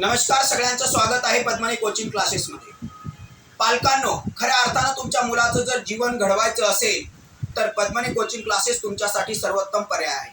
नमस्कार सगळ्यांचं स्वागत आहे पद्मानी कोचिंग क्लासेसमध्ये पालकांनो खऱ्या अर्थानं तुमच्या मुलाचं जर जीवन घडवायचं असेल तर पद्मानी कोचिंग क्लासेस तुमच्यासाठी सर्वोत्तम पर्याय आहे.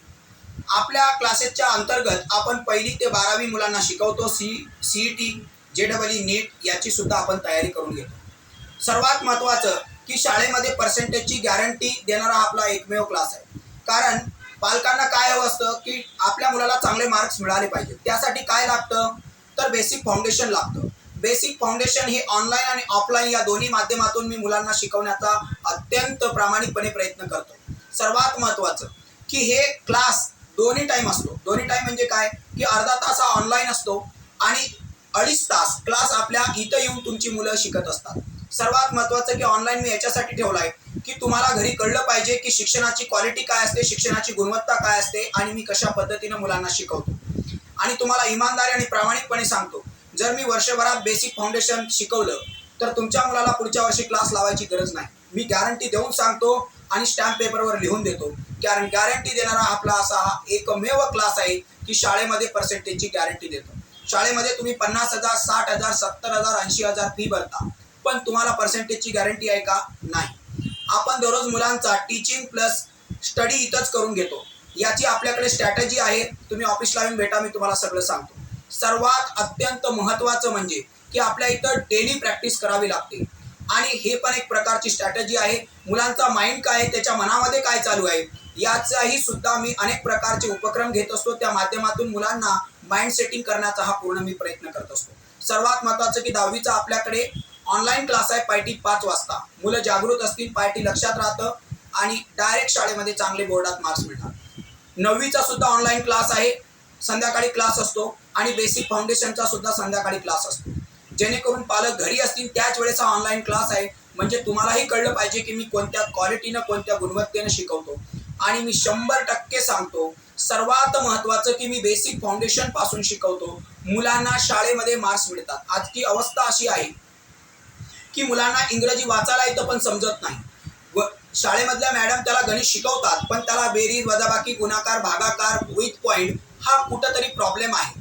आपल्या क्लासेसच्या अंतर्गत आपण पहिली ते बारावी मुलांना शिकवतो C C E T J double E NEET याची सुद्धा आपण तयारी करून घेतो. सर्वात महत्त्वाचं की शाळेमध्ये पर्सेंटेजची गॅरंटी देणारा आपला एकमेव क्लास आहे. कारण पालकांना काय हवं असतं की आपल्या मुलाला चांगले मार्क्स मिळाले पाहिजे त्यासाठी काय लागतं? तर बेसिक फाउंडेशन लागतं. बेसिक फाउंडेशन हे ऑनलाईन आणि ऑफलाईन या दोन्ही माध्यमातून मी मुलांना शिकवण्याचा अत्यंत प्रामाणिकपणे प्रयत्न करतो. सर्वात महत्त्वाचं की हे क्लास दोन्ही टाईम असतो. दोन्ही टाईम म्हणजे काय? की अर्धा तास हा ऑनलाईन असतो आणि अडीच तास क्लास आपल्या इथं येऊन तुमची मुलं शिकत असतात. सर्वात महत्त्वाचं की ऑनलाईन मी याच्यासाठी ठेवलं आहे की तुम्हाला घरी कळलं पाहिजे की शिक्षणाची क्वालिटी काय असते शिक्षणाची गुणवत्ता काय असते आणि मी कशा पद्धतीनं मुलांना शिकवतो. आणि तुम्हाला इमानदारी आणि प्रामाणिकपणे सांगतो. जर मी वर्षभरात बेसिक फाउंडेशन शिकवलं तर तुमच्या मुलाला पुढच्या वर्षी क्लास लावायची गरज नाही. मी गॅरंटी देऊन सांगतो आणि स्टॅम्प पेपरवर लिहून देतो. कारण गॅरंटी देणारा आपला असा हा एकमेव क्लास आहे की शाळेमध्ये पर्सेंटेजची गॅरंटी देतो. शाळेमध्ये तुम्ही पन्नास हजार साठ हजार सत्तर हजार ऐंशी हजार फी भरता. पण तुम्हाला पर्सेंटेजची गॅरंटी आहे का? नाही. आपण दररोज मुलांचा टीचिंग प्लस स्टडी इथंच करून घेतो. याची आपल्याकडे स्ट्रॅटेजी आहे. तुम्ही ऑफिसला येऊन भेटा मी तुम्हाला सगळं सांगतो. सर्वात अत्यंत महत्त्वाचं म्हणजे की आपल्या इथं डेली प्रॅक्टिस करावी लागते. आणि हे पण एक प्रकारची स्ट्रॅटेजी आहे. मुलांचा माइंड काय आहे त्याच्या मनामध्ये काय चालू आहे याचाही सुद्धा मी अनेक प्रकारचे उपक्रम घेत असतो. त्या माध्यमातून मुलांना माइंड सेटिंग करण्याचा हा पूर्ण मी प्रयत्न करत असतो. सर्वात महत्त्वाचं की दहावीचा आपल्याकडे ऑनलाईन क्लास आहे पायटी पाच वाजता. मुलं जागृत असतील पायटी लक्षात राहतं आणि डायरेक्ट शाळेमध्ये चांगले बोर्डात मार्क्स मिळतात. नववीचा सुद्धा ऑनलाईन क्लास आहे. संध्याकाळी क्लास असतो आणि बेसिक फाउंडेशनचा सुद्धा संध्याकाळी क्लास असतो. जेणेकरून पालक घरी असतील त्याच वेळेचा ऑनलाईन क्लास आहे. म्हणजे तुम्हालाही कळलं पाहिजे की मी कोणत्या क्वालिटीनं कोणत्या गुणवत्तेनं शिकवतो. आणि मी शंभर टक्के सांगतो सर्वात महत्त्वाचं की मी बेसिक फाउंडेशनपासून शिकवतो. मुलांना शाळेमध्ये मार्क्स मिळतात. आजची अवस्था अशी आहे की मुलांना इंग्रजी वाचायला येतं पण समजत नाही. शाळेमधल्या मॅडम त्याला गणित शिकवतात पण त्याला बेरीज वजाबाकी गुणाकार भागाकार विथ पॉईंट हा कुठंतरी प्रॉब्लेम आहे.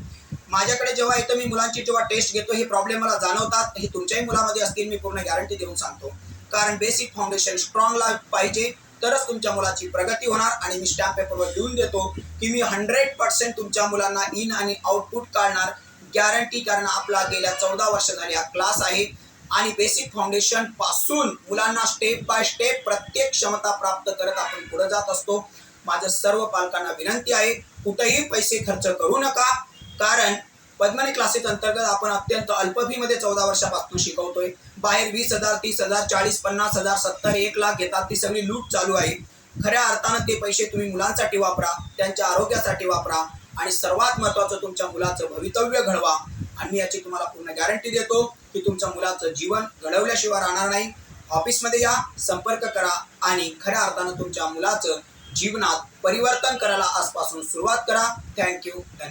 माझ्याकडे जेव्हा इथं मी मुलांची जेव्हा टेस्ट घेतो हे प्रॉब्लेम मला जाणवतात. हे तुमच्याही मुलामध्ये असतील मी पूर्ण गॅरंटी देऊन सांगतो. कारण बेसिक फाउंडेशन स्ट्रॉंगला पाहिजे तरच तुमच्या मुलाची प्रगती होणार. आणि मी स्टॅम्प पेपरवर लिहून देतो की मी हंड्रेड पर्सेंट तुमच्या मुलांना इन आणि आउटपुट काढणार. गॅरंटी कारण आपला गेल्या चौदा वर्ष झाली हा क्लास आहे. आणि बेसिक फाउंडेशनपासून मुलांना स्टेप बाय स्टेप प्रत्येक क्षमता प्राप्त करत आपण पुढे जात असतो. माझं सर्व पालकांना विनंती आहे कुठेही पैसे खर्च करू नका. कारण पद्मनी क्लासेस अंतर्गत आपण अत्यंत अल्प फीमध्ये चौदा वर्षापासून शिकवतोय. बाहेर वीस हजार तीस हजार चाळीस पन्नास हजार सत्तर एक लाख घेतात ती सगळी लूट चालू आहे. खऱ्या अर्थानं ते पैसे तुम्ही मुलांसाठी वापरा त्यांच्या आरोग्यासाठी वापरा आणि सर्वात महत्त्वाचं तुमच्या मुलाचं भवितव्य घडवा. आम्ही याची तुम्हाला पूर्ण गॅरंटी देतो की तुमच्या मुलाचं जीवन घडवल्याशिवाय राहणार नाही. ऑफिसमध्ये या संपर्क करा आणि खऱ्या अर्थानं तुमच्या मुलाचं जीवनात परिवर्तन करायला आजपासून सुरुवात करा. थँक्यू धन्यवाद.